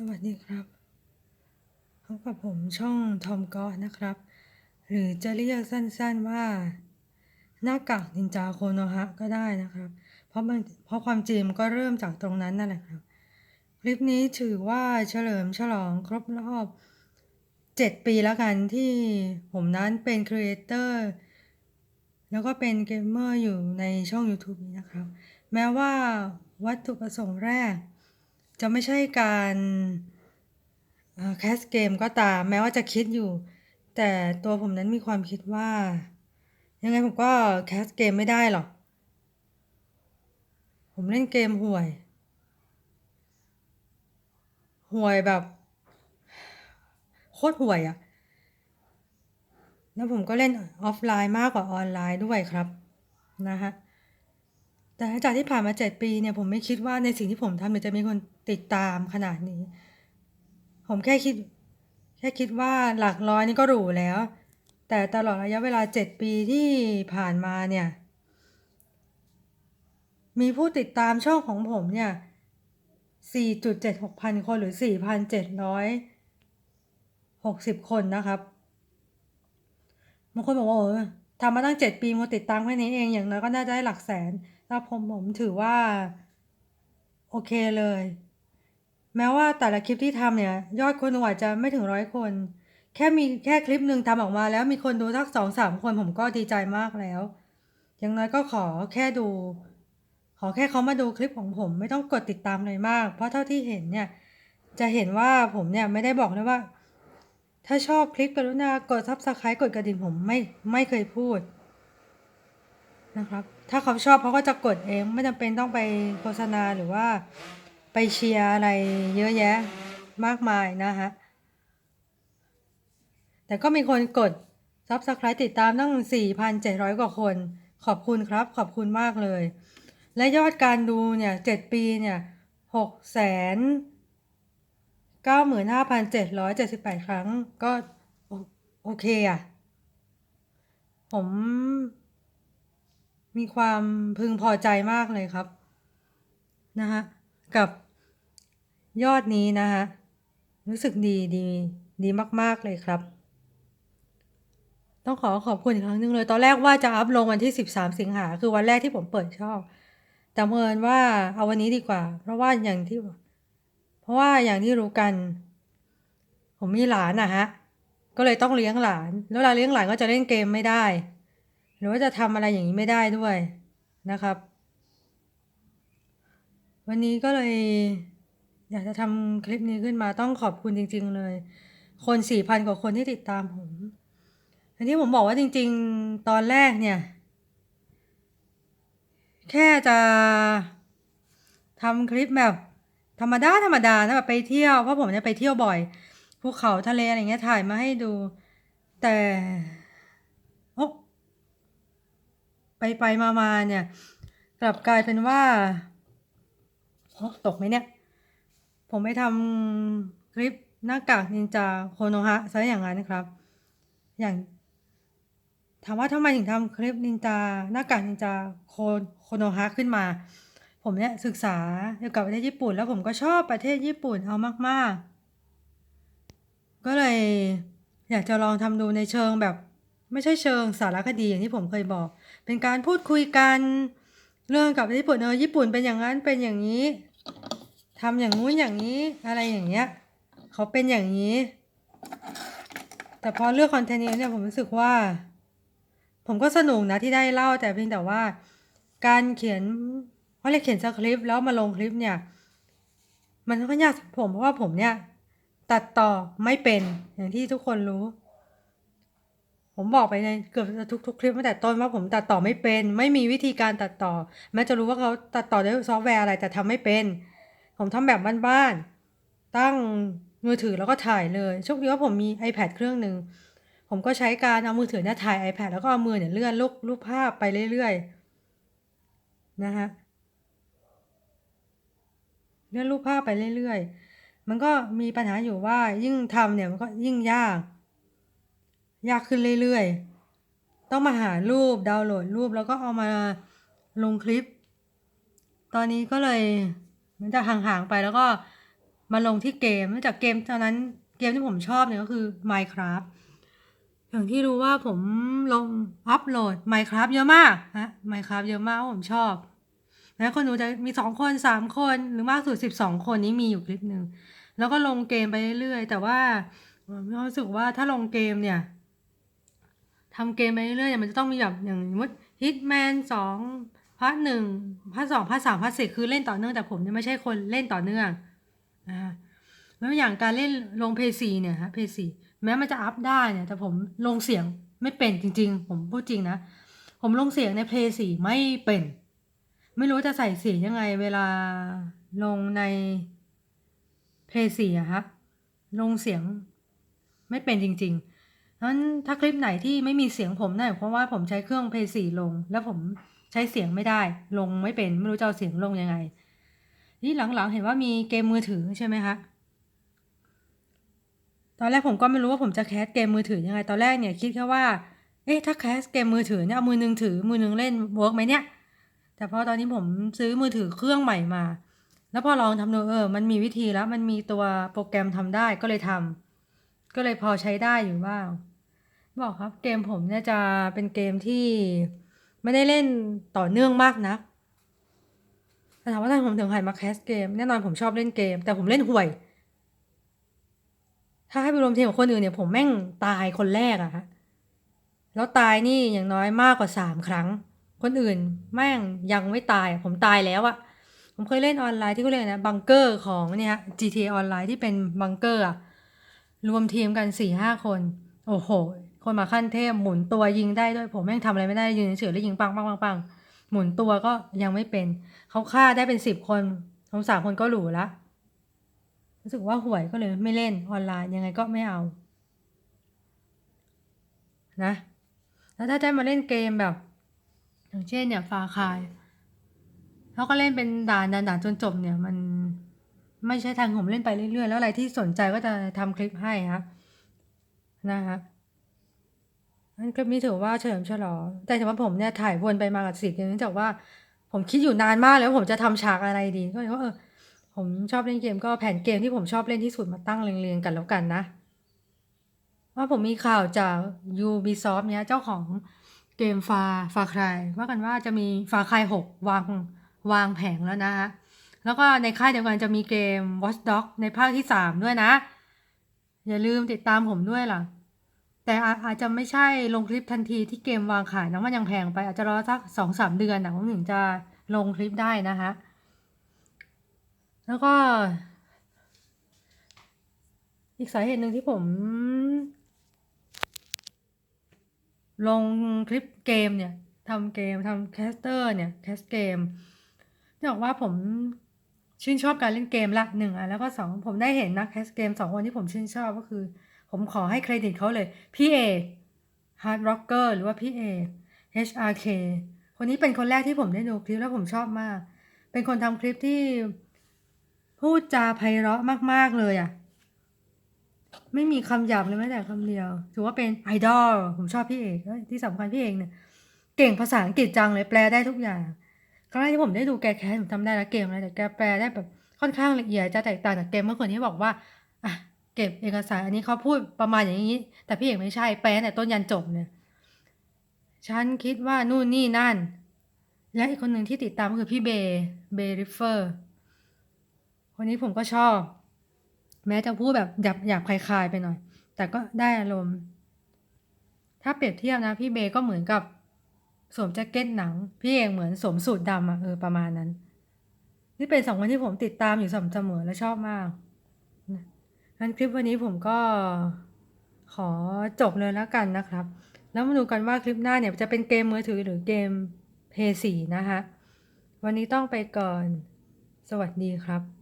สวัสดีครับพบกับผมช่องทอมก็นะครับ หรือจะเรียกสั้นๆว่า หน้ากากนินจาโคโนฮะก็ได้นะครับ เพราะมันเพราะความจริงมันก็เริ่มจากตรงนั้นนั่นแหละครับ คลิปนี้ถือว่าเฉลิมฉลองครบรอบ7ปีแล้วกันที่ผมนั้นเป็นครีเอเตอร์แล้วก็เป็นเกมเมอร์อยู่ในช่อง YouTube นี้นะครับ แม้ว่าวัตถุประสงค์แรก จะไม่ใช่การแคสเกมก็ตามแม้ว่าจะคิดอยู่ แต่ตัวผมนั้นมีความคิดว่า ยังไงผมก็แคสเกมไม่ได้หรอก ผมเล่นเกมห่วย ห่วยแบบ โคตรห่วยอะแล้วผมก็เล่นออฟไลน์มากกว่าออนไลน์ด้วยครับนะฮะ แต่จากที่ผ่านมาเจ็ดปีเนี่ยผมไม่คิดว่าในสิ่งที่ผมทำเนี่ยจะมีคนติดตามขนาดนี้ ผมแค่คิด แค่คิดว่าหลักร้อยนี่ก็หรูแล้ว แต่ตลอดระยะเวลาเจ็ดปีที่ผ่านมาเนี่ย มีผู้ติดตามช่องของผมเนี่ย4.76พันคนหรือ 4,760 คนนะครับบางคนบอกว่าโอ้ทำมาตั้ง 7 ปีมาติดตามแค่นี้เองอย่างน้อยก็น่าจะได้หลักแสน แล้วผมผมถือว่า โอเคเลย แม้ว่าแต่ละคลิปที่ทำเนี่ย ยอดคนดูอาจจะไม่ถึงร้อยคน แค่มีแค่คลิปหนึ่งทำออกมา แล้วมีคนดูสักสองสามคนผมก็ดีใจมากแล้ว อย่างน้อยก็ขอแค่ดู ขอแค่เขามาดูคลิปของผม ไม่ต้องกดติดตามเลยมาก เพราะเท่าที่เห็นเนี่ย จะเห็นว่าผมเนี่ยไม่ได้บอกเลยว่า ถ้าชอบคลิปกรุณากดซับสไครต์กดกระดิ่งผมไม่ไม่เคยพูดนะครับ ถ้าเขาชอบเขาก็จะกดเองไม่จำเป็นต้องไปโฆษณาหรือว่าไปเชียร์อะไรเยอะแยะมากมายนะฮะ แต่ก็มีคนกดซับสไครต์ติดตามตั้ง 4,700 กว่าคน ขอบคุณครับ ขอบคุณมากเลย และยอดการดูเนี่ย 7 ปีเนี่ย6แสน95,778 ครั้งก็โอโอเคอะผม มีความพึงพอใจมากเลยครับนะฮะกับยอดนี้นะฮะรู้สึกดีดีดีมาก ๆ เลยครับ ต้องขอขอบคุณอีกครั้งหนึ่งเลย ตอนแรกว่าจะอัพลงวันที่ 13 สิงหาคือวันแรกที่ผมเปิดช่อง แต่เมินว่าเอาวันนี้ดีกว่า เพราะว่าอย่างที่ เพราะว่าอย่างที่รู้กัน ผมมีหลานนะฮะ ก็เลยต้องเลี้ยงหลาน แล้วเวลาเลี้ยงหลานก็จะเล่นเกมไม่ได้ หรือว่าจะทำอะไรอย่างนี้ไม่ได้ด้วยนะครับ วันนี้ก็เลยอยากจะทำคลิปนี้ขึ้นมาต้องขอบคุณจริง ๆ เลย คนสี่พันกว่าคนที่ติดตามผมอันที่ผมบอกว่าจริง ๆ ตอนแรกเนี่ย แค่จะทำคลิปแบบ ธรรมดาธรรมดานะแบบไปเที่ยวเพราะผมเนี่ยไปเที่ยวบ่อยภูเขาทะเลอะไรเงี้ยถ่ายมาให้ดู แต่โอ้ ไปไปมามาเนี่ย กลับกลายเป็นว่าโอ้ตกไหมเนี่ย ผมไปทำคลิปหน้ากากนินจาโคโนฮะซะอย่างนั้นครับ อย่าง ถามว่าทำไมถึงทำคลิปนินจาหน้ากากนินจาโคโคโนฮะขึ้นมา ผมเนี่ยศึกษาเกี่ยวกับประเทศญี่ปุ่น แล้วผมก็ชอบประเทศญี่ปุ่นเอามาก ๆ ก็เลยอยากจะลองทำดูในเชิงแบบ ไม่ใช่เชิงสารคดีอย่างที่ผมเคยบอก เป็นการพูดคุยกันเรื่องกับญี่ปุ่นเออญี่ปุ่นเป็นอย่างนั้นเป็นอย่างนี้ทำอย่างงู้นอย่างนี้อะไรอย่างเงี้ยเขาเป็นอย่างนี้ แต่พอเลือกคอนเทนต์เนี่ยผมรู้สึกว่า ผมก็สนุกนะที่ได้เล่าแต่เพียงแต่ว่า การเขียนเขาเรียกเขียนสคริปต์แล้วมาลงคลิปเนี่ย มันก็ยากสำหรับผมเพราะว่าผมเนี่ย ตัดต่อไม่เป็นอย่างที่ทุกคนรู้ ผมบอกไปในเกือบทุกๆคลิปตั้งแต่ต้นว่าผมตัดต่อไม่เป็น ไม่มีวิธีการตัดต่อ แม้จะรู้ว่าเขาตัดต่อด้วยซอฟต์แวร์อะไรแต่ทำไม่เป็น ผมทำแบบบ้านๆตั้งมือถือแล้วก็ถ่ายเลยโชคดีว่าผมมี iPad เครื่องหนึ่งผมก็ใช้การเอามือถือเนี่ยถ่าย iPad แล้วก็เอามือเนี่ยเลื่อนรูปรูปภาพไปเรื่อยๆนะฮะเลื่อนรูปภาพไปเรื่อยๆ มันก็มีปัญหาอยู่ว่ายิ่งทำเนี่ยมันก็ยิ่งยาก ยากขึ้นเรื่อยๆ ต้องมาหารูปดาวน์โหลดรูปแล้วก็เอามาลงคลิป ตอนนี้ก็เลยมันจะห่างๆไปแล้วก็มาลงที่เกมนองจากเกมตอนนั้นเกมที่ผมชอบเนี่ยก็คือ Minecraft อย่างที่รู้ว่าผมลงอัพโหลด Minecraft เยอะมากฮะ Minecraft เยอะมากเพราะผมชอบ แล้วคนดูจะมีสองคนสามคนหรือมากสุดสิบสองคนนี้มีอยู่คลิปหนึ่ง แล้วก็ลงเกมไปเรื่อยๆ แต่ว่าผมมีความรู้สึกว่าถ้าลงเกมเนี่ย ทำเกมไปเรื่อยๆมันจะต้องมีแบบอย่างสมมติ Hitman สองพาร์ทหนึ่งพาร์ทสองพาร์ทสามพาร์ทสี่คือเล่นต่อเนื่องแต่ผมเนี่ยไม่ใช่คนเล่นต่อเนื่องนะฮะแล้วอย่างการเล่นลงเพย์ซีเนี่ยฮะเพย์ซีแม้มันจะอัพได้เนี่ยแต่ผมลงเสียงไม่เป็นจริง ๆ ผมพูดจริงนะ ผมลงเสียงในเพย์ซีไม่เป็น ไม่รู้จะใส่เสียงยังไงเวลาลงในเพย์ซีอะครับลงเสียงไม่เป็นจริง ๆ นั้นถ้าคลิปไหนที่ไม่มีเสียงผมนั่นหมายความว่าผมใช้เครื่องเพย์ซีลง แล้วผมใช้เสียงไม่ได้ ลงไม่เป็นไม่รู้จะเอาเสียงลงยังไง นี่หลังๆเห็นว่ามีเกมมือถือใช่ไหมคะตอนแรกผมก็ไม่รู้ว่าผมจะแคสเกมมือถือยังไง ตอนแรกเนี่ยคิดแค่ว่า เอ๊ะถ้าแคสเกมมือถือเนี่ยเอามือหนึงถือมือหนึงเล่นเวิร์กไหมเนี่ย แต่พอตอนนี้ผมซื้อมือถือเครื่องใหม่มา แล้วพอลองทำดูเออ มันมีวิธีแล้วมันมีตัวโปรแกรมทำได้ก็เลยทำก็เลยพอใช้ได้อยู่บ้าง บอกครับเกมผมเนี่ยจะเป็นเกมที่ไม่ได้เล่นต่อเนื่องมากนะแต่ถามว่าทำไมผมถึงหันมาแคสเกมแน่นอนผมชอบเล่นเกม แต่ผมเล่นห่วย ถ้าให้ไปรวมทีมกับคนอื่นเนี่ย ผมแม่งตายคนแรกอะฮะแล้วตายนี่อย่างน้อยมากกว่าสามครั้ง คนอื่นแม่งยังไม่ตายอะผมตายแล้วอะผมเคยเล่นออนไลน์ที่เขาเรียกนะบังเกอร์ของเนี่ย GTA ออนไลน์ที่เป็นบังเกอร์อะรวมทีมกันสี่ห้าคน โอ้โห คนมาขั้นเทพหมุนตัวยิงได้ด้วยผมแม่งทำอะไรไม่ได้ยืนเฉยแล้วยิงปังปังปังปังหมุนตัวก็ยังไม่เป็น เขาฆ่าได้เป็นสิบคนผมสามคนก็หรูละรู้สึกว่าห่วยก็เลยไม่เล่นออนไลน์ยังไงก็ไม่เอานะแล้วถ้าได้มาเล่นเกมแบบ อย่างเช่นเนี่ยฟาคายแล้วก็เล่นเป็นด่านด่านจนจบเนี่ยมันไม่ใช่ทางผมเล่นไปเรื่อยๆ แล้วอะไรที่สนใจก็จะทำคลิปให้ครับนะคะ อันคลิปนี้ถือว่าเฉลิมฉลอง แต่สำหรับผมเนี่ยถ่ายวนไปมากับสิเนื่องจากว่าผมคิดอยู่นานมากแล้วผมจะทำฉากอะไรดี ก็เลยว่าเออผมชอบเล่นเกมก็แผนเกมที่ผมชอบเล่นที่สุดมาตั้งเรียงๆกันแล้วกันนะ ว่าผมมีข่าวจาก Ubisoft เนี่ยเจ้าของเกมฟาฟาคายว่ากันว่าจะมีฟาคายหกวางวางแผงแล้วนะฮะ แล้วก็ในค่ายเดียวกันจะมีเกม Watch Dog ในภาคที่สามด้วยนะ อย่าลืมติดตามผมด้วยล่ะ แต่อาอาจจะไม่ใช่ลงคลิปทันทีที่เกมวางขายนะมันยังแพงไปอาจจะรอสักสองสามเดือนนะผมถึงจะลงคลิปได้นะคะแล้วก็ อีกสาเหตุหนึ่งที่ผม ลงคลิปเกมเนี่ยทำเกมทำแคสเตอร์เนี่ยแคสเกมเนื่อกว่าผมชื่นชอบการเล่นเกมละหนึ่งอะแล้วก็สองผมได้เห็นนักแคสเกมสองคนที่ผมชื่นชอบก็คือ ผมขอให้เครดิตเขาเลยพี่เอ Hard Rocker หรือว่าพี่เอ HRK คนนี้เป็นคนแรกที่ผมได้ดูคลิปแล้วผมชอบมาก เป็นคนทำคลิปที่พูดจาไพเราะมาก ๆ เลยอะ ไม่มีคำหยาบเลยแม้แต่คำเดียว ถือว่าเป็นไอดอลผมชอบพี่เอกที่สำคัญพี่เอกเนี่ย เก่งภาษาอังกฤษจังเลยแปลได้ทุกอย่างครั้งแรกที่ผมได้ดูแกแคสผมจำได้แล้วเกมอะไรแต่แกแปลได้แบบค่อนข้างละเอียดจะแตกต่างจากเกมเมื่อก่อนที่บอกว่าอะ เก็บเอกสาร อันนี้เขาพูดประมาณอย่างนี้ แต่พี่เอกไม่ใช่แปลแต่ต้นยันจบเนี่ยฉันคิดว่านู่นนี่นั่น และอีกคนหนึ่งที่ติดตามก็คือพี่เบย์เบย์ริฟเฟอร์คนนี้ผมก็ชอบ แม้จะพูดแบบหยาบหยาบคลายๆไปหน่อย แต่ก็ได้อารมณ์ ถ้าเปรียบเทียบนะ พี่เบย์ก็เหมือนกับสวมแจ็คเก็ตหนัง พี่เอกเหมือนสวมสูทดำอะเออประมาณนั้น นี่เป็นสองคนที่ผมติดตามอยู่สม่ำเสมอและชอบมาก งั้นคลิปวันนี้ผมก็ขอจบเลยแล้วกันนะครับ แล้วมาดูกันว่าคลิปหน้าเนี่ยจะเป็นเกมมือถือหรือเกมเพย์สีนะคะ วันนี้ต้องไปก่อน สวัสดีครับ